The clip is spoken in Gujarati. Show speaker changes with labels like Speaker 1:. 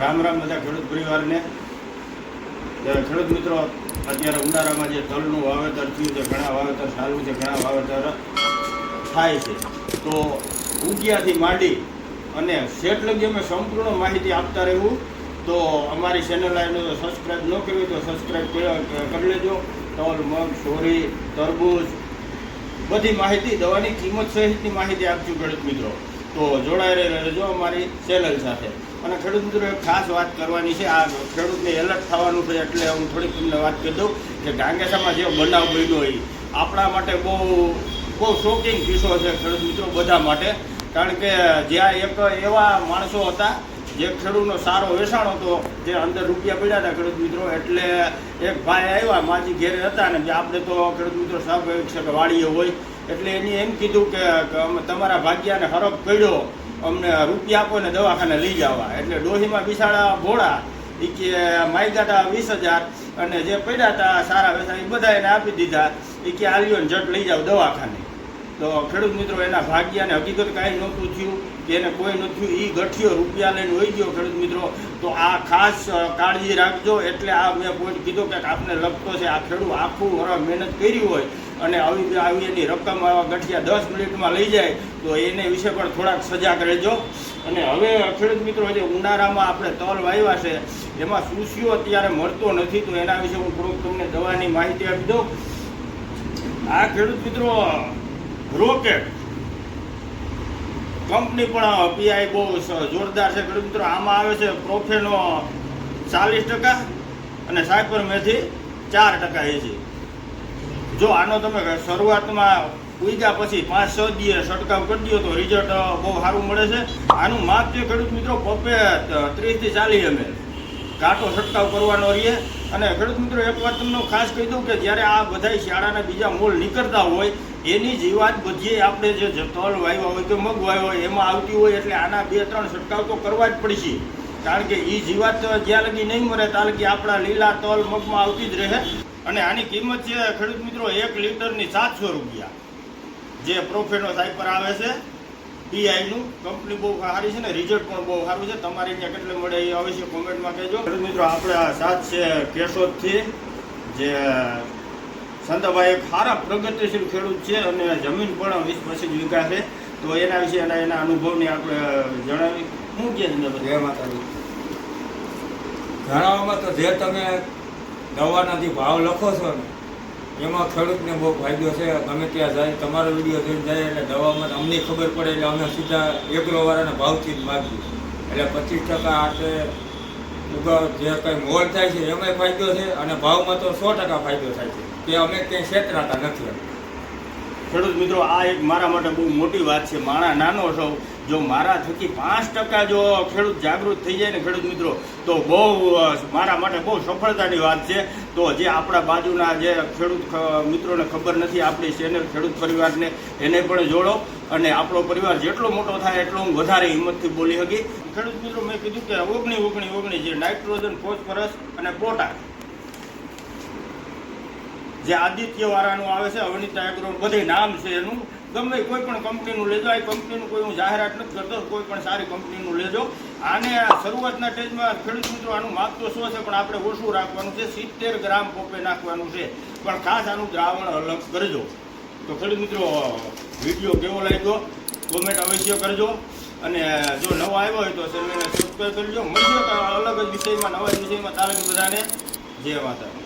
Speaker 1: રામ રામ બધા ખેડૂત પરિવારને. ખેડૂત મિત્રો અત્યારે ઉનાળામાં જે તલનું વાવેતર થયું છે, ઘણા વાવેતર સારું છે, ઘણા વાવેતર થાય છે. તો ઉગિયાથી માંડી અને શેઠ લગી અમે સંપૂર્ણ માહિતી આપતા રહેવું. તો અમારી ચેનલ આવીને સબસ્ક્રાઈબ ન કરવી તો સબસ્ક્રાઈબ કરી લેજો. તલ, મગ, સોરી, તરબૂચ, બધી માહિતી, દવાની કિંમત સહિતની માહિતી આપજો ખેડૂત મિત્રો. તો જોડાઈ રહેજો અમારી ચેનલ સાથે. અને ખેડૂત મિત્રો, એક ખાસ વાત કરવાની છે, આ ખેડૂતને એલર્ટ થવાનું છે એટલે હું થોડીક તમને વાત કરી દઉં કે ગાંગેસામાં જે બનાવ બન્યો એ આપણા માટે બહુ બહુ શોકિંગ કિસ્સો છે ખેડૂત મિત્રો બધા માટે. કારણ કે જ્યાં એક એવા માણસો હતા, જે ખેડૂતનો સારો વેચાણ હતો, જે અંદર રૂપિયા પડ્યા હતા ખેડૂત મિત્રો, એટલે એક ભાઈ આવ્યા, માજી ઘેરે હતા ને આપણે તો ખેડૂત મિત્રો સ્વાભાવિક છે કે વાડીએ હોય એટલે એની એમ કીધું કે તમારા ભાગ્યાને હરફ પડ્યો અમને રૂપિયા આપો ને દવાખાને લઈ જવા. એટલે ડોહીમાં બિસાડા ભોળા એ કે માગ્યા હતા વીસ હજાર, અને જે પડ્યા હતા સારા વેસા એ બધા એને આપી દીધા. એ કે આલ્યો ને જટ લઈ જાઓ દવાખાને. તો ખેડૂત મિત્રો, એના ભાગ્યાને હકીકત કાંઈ નહોતું થયું, કે એને કોઈ નથી થયું. એ ગઠિયો રૂપિયા લઈને હોઈ ગયો ખેડૂત મિત્રો. તો આ ખાસ કાળજી રાખજો. એટલે આ મેં પોઈન્ટ કીધો કે, આપને લગતો છે, આ ખેડૂત આખું વરસ મહેનત કરી હોય અને આવી આવી એની રકમ આવા ગઠિયા દસ મિનિટમાં લઈ જાય, તો એને વિશે પણ થોડાક સજાગ રહેજો. અને હવે ખેડૂત મિત્રો જે ઉનાળામાં આપણે તલ વાવ્યા છે, એમાં સુસીઓ અત્યારે મળતો નથી, તો એના વિશે હું થોડુંક તમને દવાની માહિતી આપી દઉં. આ ખેડૂત મિત્રો, રોકેટ. કંપની પણ પીઆઈ બહુ જોરદાર છે. ખેડૂત મિત્રો, આમાં આવે છે પ્રોફેનો ચાલીસ ટકા અને સાયપર મેથી ચાર ટકા એ છે. જો આનો તમે શરૂઆતમાં ઉગ્યા પછી પાંચ, છ દિવસ છંટકાવ કરી દો તો રિઝલ્ટ બહુ સારું મળે છે. આનું માપ જે ખેડૂત મિત્રો પપ્પે ત્રીસથી ચાલીસ એમએલ કાંટો છંટકાવ કરવાનો રહીએ. અને ખેડૂત મિત્રો, એક વાત તમને ખાસ કહી દઉં કે જ્યારે આ બધા શાળાના બીજા મોલ નીકળતા હોય, એની જીવાત બધી આપણે જે તલ વાવ્યા હોય કે મગ વાવ્યા હોય, એમાં આવતી હોય એટલે આના બે, ત્રણ છંટકાવ તો કરવા જ પડશે. કારણ કે એ જીવાત જ્યાં લગી નહીં મરે, ત્યાં લગી આપણા લીલા તલ મગમાં આવતી જ રહે. અને આની કિંમત છે, ખેડૂત મિત્રો, એક લીટરની સાતસો રૂપિયા. જે પ્રોફેનો સાઈપર આવે છે પીઆઈનું કંપની બહુ સારી છે ને રિઝલ્ટ પણ બહુ સારું છે. તમારે ત્યાં કેટલે મળે એ અવશ્ય કોમેન્ટમાં કહેજો. ખેડૂત મિત્રો, આપણે આ સાત છે કેશોદથી. જે સંતાભાઈ એક સારા પ્રગતિશીલ ખેડૂત છે અને જમીન પણ વીસ પચીસ વીઘા છે. તો એના વિશે એના એના અનુભવની આપણે જણાવી. હું છે
Speaker 2: જય માતાજી. જણાવવામાં તો જે તમે દવાના જે ભાવ લખો છો ને, એમાં ખેડૂતને બહુ ફાયદો છે. ગમે ત્યાં જાય, તમારો વીડિયો જોઈને જાય એટલે દવામાં અમને ખબર પડે એટલે અમે સીધા એગ્રોવાળાના ભાવથી જ માગીએ એટલે પચીસ ટકા આટલે ઉગાવ જે કંઈ મોલ થાય છે, એમાંય ફાયદો છે અને ભાવમાં તો સો ટકા ફાયદો થાય છે. કે અમે ક્યાંય છેતરાતા નથી.
Speaker 1: ખેડૂત મિત્રો, આ એક મારા માટે બહુ મોટી વાત છે. મારા નાનો સૌ જો મારા થકી પાંચ ટકા જો ખેડૂત જાગૃત થઈ જાય ને ખેડૂત મિત્રો, તો બહુ મારા માટે બહુ સફળતાની વાત છે. તો જે આપણા બાજુના જે ખેડૂત મિત્રોને ખબર નથી આપણી ચેનલ ખેડૂત પરિવારને, એને પણ જોડો. અને આપણો પરિવાર જેટલો મોટો થાય એટલો હું વધારે હિંમતથી બોલી શકી ખેડૂત મિત્રો, મેં કીધું કે ઓગણી ઓગણી ઓગણી, જે નાઇટ્રોજન, ફોસ્ફરસ અને પોટાશ જે આદિત્ય વાળાનું આવે છે, અવનિતા એગ્રો બધે નામ છે એનું. ગમે કોઈ પણ કંપનીનું લેજો, આ કંપનીનું કોઈ હું જાહેરાત નથી કરતો, કોઈ પણ સારી કંપનીનું લેજો. આને શરૂઆતના સ્ટેજમાં ખેડૂત મિત્રો આનું માપ તો શું છે પણ આપણે ઓછું રાખવાનું છે, સિત્તેર ગ્રામ પોપે નાખવાનું છે. પણ ખાસ આનું દ્રાવણ અલગ કરજો. તો ખેડૂત મિત્રો, વીડિયો કેવો લાગ્યો? કોમેન્ટ અવશ્ય કરજો. અને જો નવો આવ્યો હોય તો ચેનલને સબસ્ક્રાઈબ કરજો. મળીએ અલગ જ વિષયમાં, નવા વિષયમાં. તારે બધાને. જય માતા